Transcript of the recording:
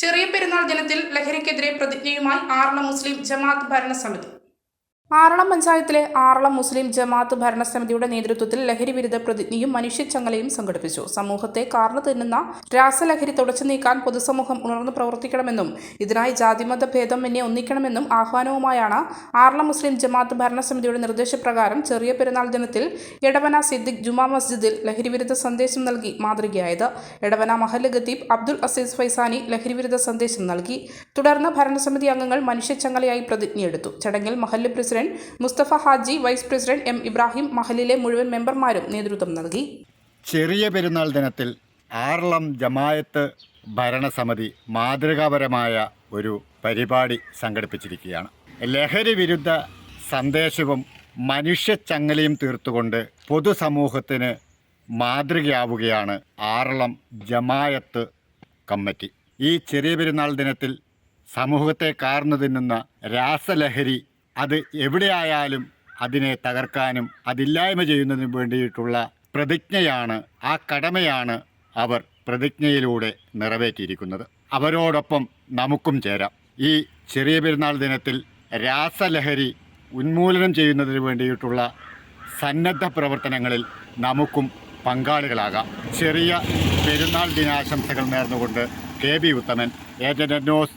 ചെറിയ പെരുന്നാൾ ദിനത്തിൽ ലഹരിക്കെതിരെ പ്രതിജ്ഞയുമായി ആറളം മുസ്ലിം ജമാഅത്ത് ഭരണസമിതി. ആറളം പഞ്ചായത്തിലെ ആറളം മുസ്ലിം ജമാഅത്ത് ഭരണസമിതിയുടെ നേതൃത്വത്തിൽ ലഹരി വിരുദ്ധ പ്രതിജ്ഞയും മനുഷ്യച്ചങ്ങലയും സംഘടിപ്പിച്ചു. സമൂഹത്തെ കാർന്നു തിന്നുന്ന രാസലഹരി തുടച്ചു നീക്കാൻ പൊതുസമൂഹം ഉണർന്നു പ്രവർത്തിക്കണമെന്നും ഇതിനായി ജാതിമത എന്നെ ഒന്നിക്കണമെന്നും ആഹ്വാനവുമായാണ് ആറളം മുസ്ലിം ജമാഅത്ത് ഭരണസമിതിയുടെ നിർദ്ദേശപ്രകാരം ചെറിയ പെരുന്നാൾ ദിനത്തിൽ എടവന സിദ്ദിഖ് ജുമാ മസ്ജിദിൽ ലഹരി വിരുദ്ധ സന്ദേശം നൽകി മാതൃകയായത്. എടവന മഹല്ല് ഖത്തീബ് അബ്ദുൾ അസീസ് ഫൈസാനി ലഹരി വിരുദ്ധ സന്ദേശം നൽകി. തുടർന്ന് ഭരണസമിതി അംഗങ്ങൾ മനുഷ്യച്ചങ്ങലയായി പ്രതിജ്ഞയെടുത്തു. ചടങ്ങിൽ മഹല്ല് president Mustafa Haji vice president M Ibrahim മഹലിലെ മുഴുവൻ മെമ്പർമാരും നേതൃത്വം നൽകി. ചെറിയ പെരുന്നാൾ ദിനത്തിൽ ആറളം ജമായത്ത് ഭരണസമിതി മാതൃകാപരമായ ഒരു പരിപാടി സംഘടിപ്പിച്ചിരിക്കുകയാണ്. ലഹരി വിരുദ്ധ സന്ദേശവും മനുഷ്യച്ചങ്ങലയും തീർത്തുകൊണ്ട് പൊതുസമൂഹത്തിന് മാതൃകയാവുകയാണ് ആറളം ജമായത്ത് കമ്മിറ്റി. ഈ ചെറിയ പെരുന്നാൾ ദിനത്തിൽ സമൂഹത്തെ കാർന്നു തിന്നുന്ന രാസലഹരി അത് എവിടെയായാലും അതിനെ തകർക്കാനും അതില്ലായ്മ ചെയ്യുന്നതിന് വേണ്ടിയിട്ടുള്ള പ്രതിജ്ഞയാണ് ആ കടമയാണ് അവർ പ്രതിജ്ഞയിലൂടെ നിറവേറ്റിയിരിക്കുന്നത്. അവരോടൊപ്പം നമുക്കും ചേരാം. ഈ ചെറിയ പെരുന്നാൾ ദിനത്തിൽ രാസലഹരി ഉന്മൂലനം ചെയ്യുന്നതിന് വേണ്ടിയിട്ടുള്ള സന്നദ്ധ പ്രവർത്തനങ്ങളിൽ നമുക്കും പങ്കാളികളാകാം. ചെറിയ പെരുന്നാൾ ദിനാശംസകൾ നേർന്നുകൊണ്ട് K B Uthaman agent news